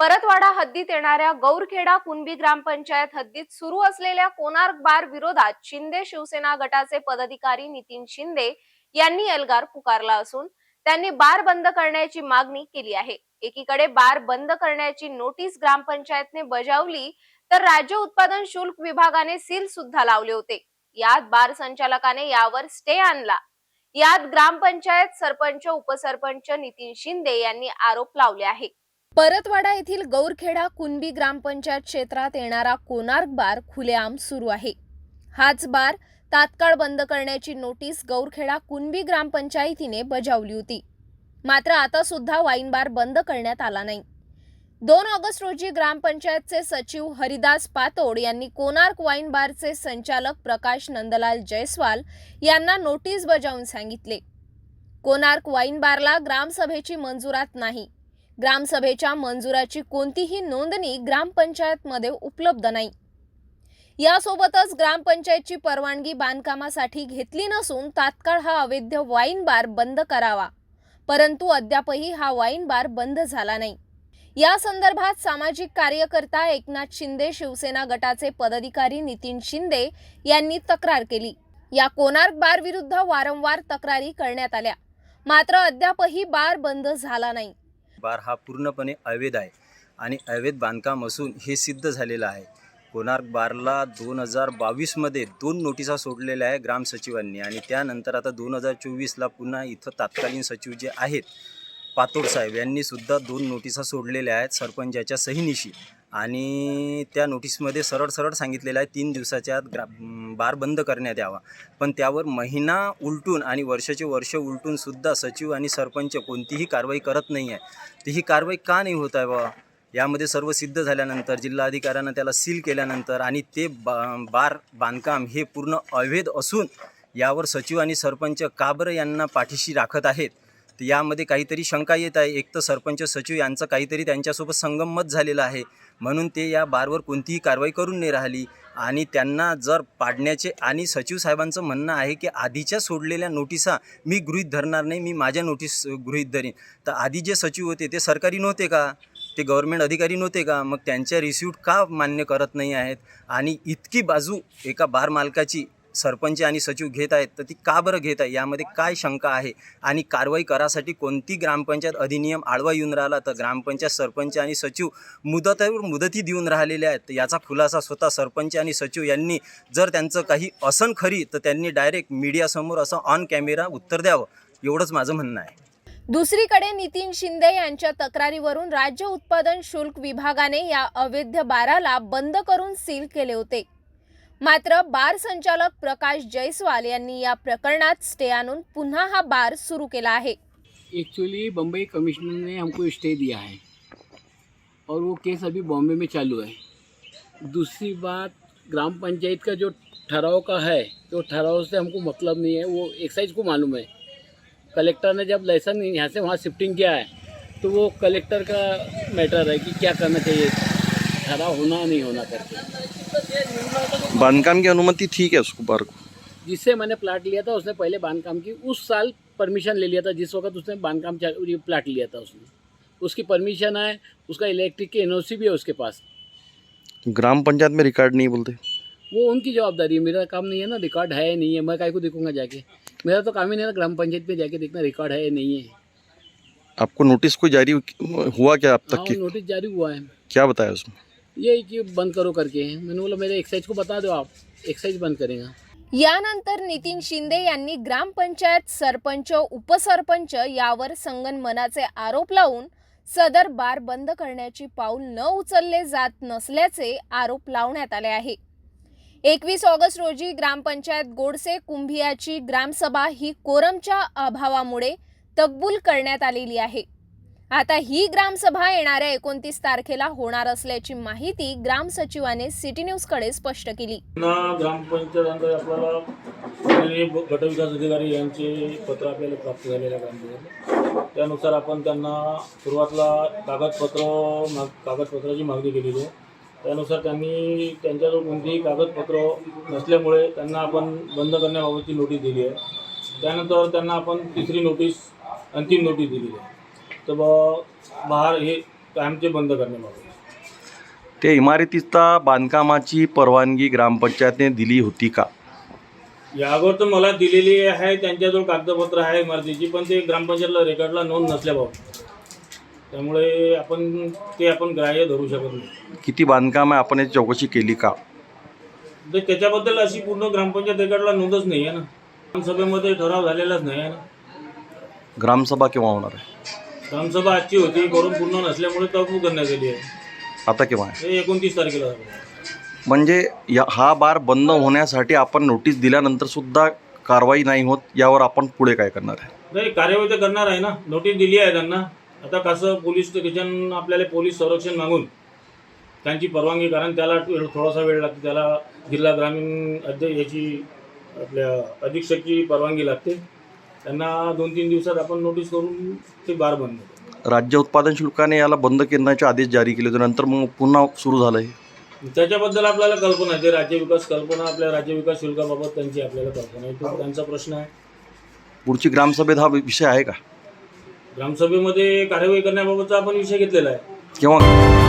परतवाडा हद्दीत येणाऱ्या गौरखेडा कुणबी ग्रामपंचायत हद्दीत सुरू असलेल्या कोणार्क बार विरोधात शिंदे शिवसेना गटाचे पदाधिकारी नितीन शिंदे यांनी एल्गार पुकारला असून त्यांनी बार बंद करण्याची मागणी केली आहे. एकीकडे बार बंद करण्याची नोटीस ग्रामपंचायतने बजावली तर राज्य उत्पादन शुल्क विभागाने सील सुद्धा लावले होते. यात बार संचालकाने यावर स्टे आणला. यात ग्रामपंचायत सरपंच उपसरपंच नितीन शिंदे यांनी आरोप लावले आहे परतवाडा येथील गौरखेडा कुणबी ग्रामपंचायत क्षेत्रात येणारा कोणार्क बार खुलेआम सुरू आहे. हाच बार तात्काळ बंद करण्याची नोटीस गौरखेडा कुणबी ग्रामपंचायतीने बजावली होती. मात्र आता सुद्धा वाईन बार बंद करण्यात आला नाही. दोन ऑगस्ट रोजी ग्रामपंचायतचे सचिव हरिदास पातोड यांनी कोणार्क वाईन बारचे संचालक प्रकाश नंदलाल जयस्वाल यांना नोटीस बजावून सांगितले. कोणार्क वाईन बारला ग्रामसभेची मंजुरात नाही. ग्रामसभेच्या मंजुराची कोणतीही नोंदणी ग्रामपंचायतमध्ये उपलब्ध नाही. यासोबतच ग्रामपंचायतची परवानगी बांधकामासाठी घेतली नसून तात्काळ हा अवैध वाईन बार बंद करावा. परंतु अद्यापही हा वाईन बार बंद झाला नाही. या संदर्भात सामाजिक कार्यकर्ता एकनाथ शिंदे शिवसेना गटाचे पदाधिकारी नितीन शिंदे यांनी तक्रार केली. या कोणार्क बार विरुद्ध वारंवार तक्रारी करण्यात आल्या. मात्र अद्यापही बार बंद झाला नाही. बार हा पूर्णपणे अवैध आहे आणि अवैध बांधकाम असून हे सिद्ध झालेलं आहे. कोणार्क बारला दोन हजार बावीसमध्ये दोन नोटिसा सोडलेल्या आहे ग्रामसचिवांनी आणि त्यानंतर आता दोन हजार चोवीसला पुन्हा इथं तात्कालीन सचिव जे आहेत पातोड साहेब यांनीसुद्धा दोन नोटिसा सोडलेल्या आहेत सरपंचाच्या सहीनिशी. आणि त्या नोटीसमध्ये सरळ सरळ सांगितलेलं आहे तीन दिवसाच्या आत ग्रा बार बंद करण्यात यावा. पण त्यावर महिना उलटून आणि वर्षाचे वर्ष उलटून सुद्धा सचिव आणि सरपंच कोणतीही कारवाई करत नाही आहे तर ही कारवाई का नाही होत आहे बा यामध्ये सर्व सिद्ध झाल्यानंतर जिल्हाधिकाऱ्यानं त्याला सील केल्यानंतर आणि ते बा बार बांधकाम हे पूर्ण अवैध असून यावर सचिव आणि सरपंच काबरं यांना पाठीशी राखत आहेत. तर यामध्ये काहीतरी शंका येत आहे. एक तर सरपंच सचिव यांचं काहीतरी त्यांच्यासोबत संगमत झालेलं आहे. म्हणून ते या बारवर कोणतीही कारवाई करून नाही राहिली. आणि त्यांना जर पाडण्याचे आणि सचिव साहेबांचं म्हणणं आहे की आधीच्या सोडलेल्या नोटिसा मी गृहीत धरणार नाही मी माझ्या नोटीस गृहीत धरीन. तर आधी जे सचिव होते ते सरकारी नव्हते का? ते गव्हर्मेंट अधिकारी नव्हते का? मग त्यांच्या रिसिप्ट का मान्य करत नाही आहेत? आणि इतकी बाजू एका बार मालकाची सरपंच आणि सचिव घेत आहेत तर ती का बरं घेत आहे? यामध्ये काय शंका आहे? आणि कारवाई करासाठी कोणती ग्रामपंचायत अधिनियम आडवा येऊन राहिला? तर ग्रामपंचायत सरपंच आणि सचिव मुदतावर मुदती देऊन राहिलेले आहेत. याचा खुलासा स्वतः सरपंच आणि सचिव यांनी जर त्यांचं काही असन खरी तर त्यांनी डायरेक्ट मीडियासमोर असं ऑन कॅमेरा उत्तर द्यावं. एवढंच माझं म्हणणं आहे. दुसरीकडे नितीन शिंदे यांच्या तक्रारीवरून राज्य उत्पादन शुल्क विभागाने या अवैध बाराला बंद करून सील केले होते. मात्र बार संचालक प्रकाश जयस्वाल यांनी या प्रकरणात स्टे आणून पुन्हा हा बार सुरू केला आहे. एक्चुअली बम्बई कमिश्नर ने हमको स्टे दिया है और वो केस अभी बॉम्बे में चालू है। दूसरी बात, ग्राम पंचायत का जो ठहराव का है तो ठहराव से हमको मतलब नहीं है। वो एक्साइज को मालूम है। कलेक्टर ने जब लाइसेंस यहाँ से वहाँ शिफ्टिंग किया है तो वो कलेक्टर का मैटर है कि क्या करना चाहिए। ठहराव होना नहीं होना करके। बांधकाम की अनुमति थी क्या उसको बार को? जिससे मैंने प्लाट लिया था उसने पहले बांधकाम की उस साल परमिशन ले लिया था जिस वक्त उसने बांधकाम प्लाट लिया था उसने। उसकी परमिशन है उसका इलेक्ट्रिक की एनओसी भी है उसके पास। ग्राम पंचायत में रिकॉर्ड नहीं बोलते। वो उनकी जवाबदारी है मेरा काम नहीं है ना रिकॉर्ड है नहीं है मैं काय को देखूँगा जाके। मेरा तो काम ही नहीं है ग्राम पंचायत में जाके देखना रिकॉर्ड है नहीं है। आपको नोटिस कोई जारी हुआ क्या अब तक हाँ नोटिस जारी हुआ है। क्या बताया उसमें यही कि बंद करो करके। मैंने बोला मेरे एक्साइज को बता दो आप। एक्साइज बंद करेगा। यानंतर नितीन शिंदे यांनी ग्रामपंचायत सरपंच उपसरपंच यावर संगनमनाचे आरोप लावून सदर बार बंद करण्याची पाऊल न उचलले जात नसल्याचे आरोप लावण्यात आले आहे. एकवीस ऑगस्ट रोजी ग्रामपंचायत गोडसे कुंभियाची ग्रामसभा ही कोरमच्या अभावामुळे तकबूल करण्यात आलेली आहे. आता ही ग्रामसभा येणाऱ्या एकोणतीस तारखेला होणार असल्याची माहिती ग्रामसचिवाने सिटी न्यूजकडे स्पष्ट केली. ग्रामपंचायत आपल्याला गटविकास अधिकारी यांचे पत्र आपल्याला प्राप्त झालेले ग्रामपंचायत त्यानुसार आपण त्यांना सुरुवातीला कागदपत्र माग कागदपत्राची मागणी केलेली आहे. त्यानुसार त्यांनी त्यांच्याजवळ कोणतेही कागदपत्र नसल्यामुळे त्यांना आपण बंद करण्याबाबतची नोटीस दिली आहे. त्यानंतर त्यांना आपण तिसरी नोटीस अंतिम नोटीस दिली आहे. तर बाहेर हे कायमचे बंद करण्याबाबत त्या इमारतीचा बांधकामाची परवानगी ग्रामपंचायतने दिली होती का? या अगोदर तर मला दिलेली आहे त्यांच्याजवळ कागदपत्र आहे इमारतीची पण ते ग्रामपंचायतला रेकॉर्डला नोंद नसल्याबाबत. त्यामुळे आपण ते आपण ग्राह्य धरू शकत नाही. किती बांधकाम आहे? आपण याची चौकशी केली का? तर त्याच्याबद्दल अशी पूर्ण ग्रामपंचायत रेकॉर्डला नोंदच नाही आहे ना. ग्रामसभेमध्ये ठराव झालेलाच नाही आहे ना. ग्रामसभा केव्हा होणार आहे? ग्रामसभा आजची होती करून पूर्ण नसल्यामुळे तहकूब करण्यात आली आहे. आता केव्हा आहे? हे एकोणतीस तारखेला झालं. म्हणजे या हा बार बंद होण्यासाठी आपण नोटीस दिल्यानंतर सुद्धा कारवाई नाही होत यावर आपण पुढे काय करणार आहे? नाही कार्यवाही तर करणार आहे ना. नोटीस दिली आहे त्यांना. आता कसं पोलीस स्टेशन आपल्याला पोलीस संरक्षण मागून त्यांची परवानगी कारण त्याला वेळ- थोडासा वेळ लागतो त्याला जिल्हा ग्रामीण अध्यक्ष याची आपल्या अधीक्षकची परवानगी लागते. त्यांना दोन तीन दिवसात आपण नोटीस करून ते बार बंद. राज्य उत्पादन शुल्काने याला बंद करण्याचे आदेश जारी केले होते. नंतर मग पुन्हा सुरू झालं हे त्याच्याबद्दल आपल्याला कल्पना आहे. ते राज्य विकास कल्पना आपल्या राज्य विकास शुल्काबाबत त्यांची आपल्याला कल्पना आहे. तो त्यांचा प्रश्न आहे. पुढची ग्रामसभेत हा विषय आहे का? ग्रामसभेमध्ये कार्यवाही करण्याबाबतचा आपण विषय घेतलेला आहे. केव्हा?